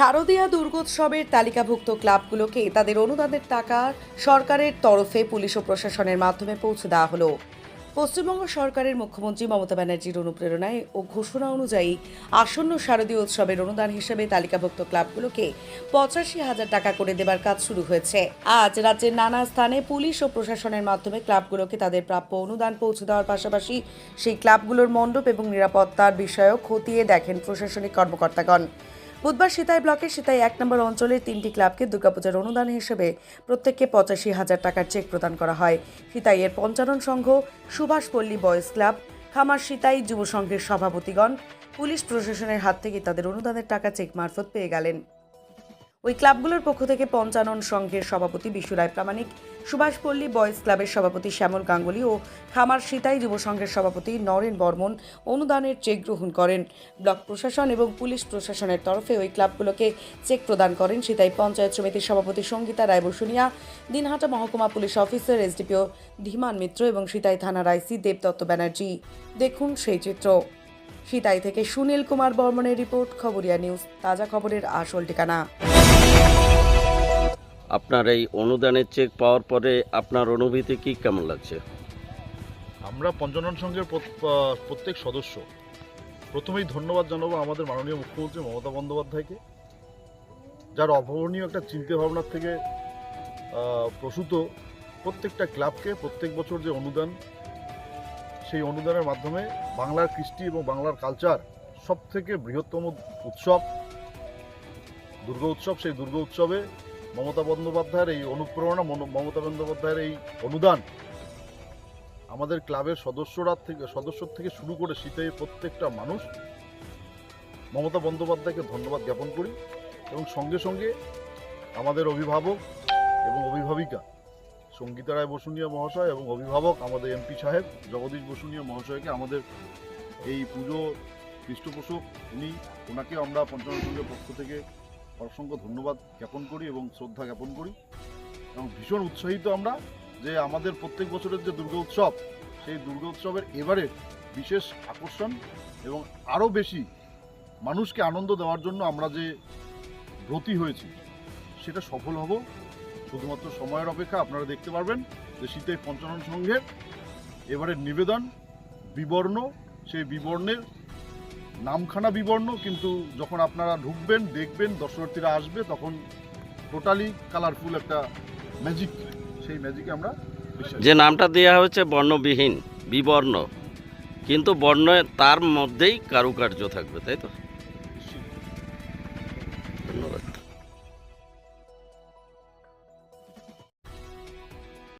শারদীয়া দুর্গোৎসবের তালিকাভুক্ত ক্লাবগুলোকে তাদের অনুদানের টাকা সরকারের তরফে পুলিশ ও প্রশাসনের মাধ্যমে পৌঁছে দেওয়া হলো। পশ্চিমবঙ্গ সরকারের মুখ্যমন্ত্রী মমতা ব্যানার্জির অনুপ্রেরণায় ও ঘোষণা অনুযায়ী আসন্ন শারদীয় উৎসবের অনুদান হিসেবে তালিকাভুক্ত ক্লাবগুলোকে পঁচাশি হাজার টাকা করে দেবার কাজ শুরু হয়েছে। আজ রাজ্যের নানা স্থানে পুলিশ ও প্রশাসনের মাধ্যমে ক্লাবগুলোকে তাদের প্রাপ্য অনুদান পৌঁছে দেওয়ার পাশাপাশি সেই ক্লাবগুলোর মণ্ডপ এবং নিরাপত্তার বিষয়েও খতিয়ে দেখেন প্রশাসনিক কর্মকর্তাগণ। বুধবার সিতাই ব্লকের সিতাই এক নম্বর অঞ্চলের তিনটি ক্লাবকে দুর্গাপূজার অনুদান হিসেবে প্রত্যেককে পঁচাশি হাজার টাকার চেক প্রদান করা হয়। সিতাইয়ের পঞ্চানন সংঘ সুভাষপল্লী বয়েজ ক্লাব, খামার সিতাই যুব সংঘের সভাপতিগণ, পুলিশ প্রশাসনের হাত থেকে তাদের অনুদানের টাকা চেক মারফত পেয়ে গেলেন। ওই ক্লাবগুলোর পক্ষ থেকে পঞ্চানন সংঘের সভাপতি বিশু রায় প্রামাণিক সুভাষপল্লী বয়েজ ক্লাবের সভাপতি শ্যামল গাঙ্গুলি ও খামার সিতাই যুব সংঘের সভাপতি নরেন বর্মন অনুদানের চেক গ্রহণ করেন। ব্লক প্রশাসন এবং পুলিশ প্রশাসনের তরফে ওই ক্লাবগুলোকে চেক প্রদান করেন সিতাই পঞ্চায়েত সমিতির সভাপতি সঙ্গীতা রায় বসুনিয়া দিনহাটা মহকুমা police officer SDPO Dhiman Mitra এবং সিতাই থানার আইসি দেবদত্ত ব্যানার্জি। দেখুন সেই চিত্র। সিতাই থেকে সুনীল কুমার বর্মনের রিপোর্ট, খবরিয়া নিউজ, তাজা খবরের আসল ঠিকানা। আপনার এই অনুদানের চেক পাওয়ার পরে আপনার অনুভূতি কি কেমন লাগছে? আমরা পঞ্চানন সংঘের প্রত্যেক সদস্য, প্রথমেই ধন্যবাদ জানাব আমাদের মাননীয় মুখ্যমন্ত্রী মমতা বন্দ্যোপাধ্যায়কে, যার অভাবনীয় একটা চিন্তা ভাবনার থেকে প্রসূত প্রত্যেকটা ক্লাবকে প্রত্যেক বছর যে অনুদান, সেই অনুদানের মাধ্যমে বাংলার কৃষ্টি এবং বাংলার কালচার সব থেকে বৃহত্তম উৎসব। দুর্গা উৎসব, সেই দুর্গা উৎসবে মমতা বন্দ্যোপাধ্যায়ের এই অনুপ্রেরণা মমতা বন্দ্যোপাধ্যায়ের এই অনুদান আমাদের ক্লাবের সদস্যরা থেকে, সদস্য থেকে শুরু করে শীতের প্রত্যেকটা মানুষ মমতা বন্দ্যোপাধ্যায়কে ধন্যবাদ জ্ঞাপন করি এবং সঙ্গে সঙ্গে আমাদের অভিভাবক এবং অভিভাবিকা সঙ্গীতা রায় বসুনিয়া মহাশয় এবং অভিভাবক আমাদের এমপি সাহেব জগদীশ বসুনিয়া মহাশয়কে আমাদের এই পুজো, পৃষ্ঠপোষক, উনি ওনাকে আমরা সংঘের পক্ষ থেকে অসংখ্য ধন্যবাদ জ্ঞাপন করি এবং শ্রদ্ধা জ্ঞাপন করি। এবং ভীষণ উৎসাহিত আমরা যে আমাদের প্রত্যেক বছরের যে দুর্গা উৎসব, সেই দুর্গা উৎসবের এবারে বিশেষ আকর্ষণ এবং আরও বেশি মানুষকে আনন্দ দেওয়ার জন্য আমরা যে ব্রতী হয়েছি, সেটা সফল হব। শুধুমাত্র সময়ের অপেক্ষা আপনারা দেখতে পারবেন যে শীতের পঞ্চানন সংঘের এবারের নিবেদন বিবর্ণ, সেই বিবর্ণের নামখানা বিবর্ণ, কিন্তু যখন আপনারা ঢুকবেন, দেখবেন, দর্শনার্থীরা আসবে, তখন টোটালি কালারফুল একটা ম্যাজিক সেই ম্যাজিকে আমরা যে নামটা দেওয়া হয়েছে বর্ণবিহীন, বিবর্ণ, কিন্তু বর্ণ তার মধ্যেই কারুকার্য থাকবে, তাই তো?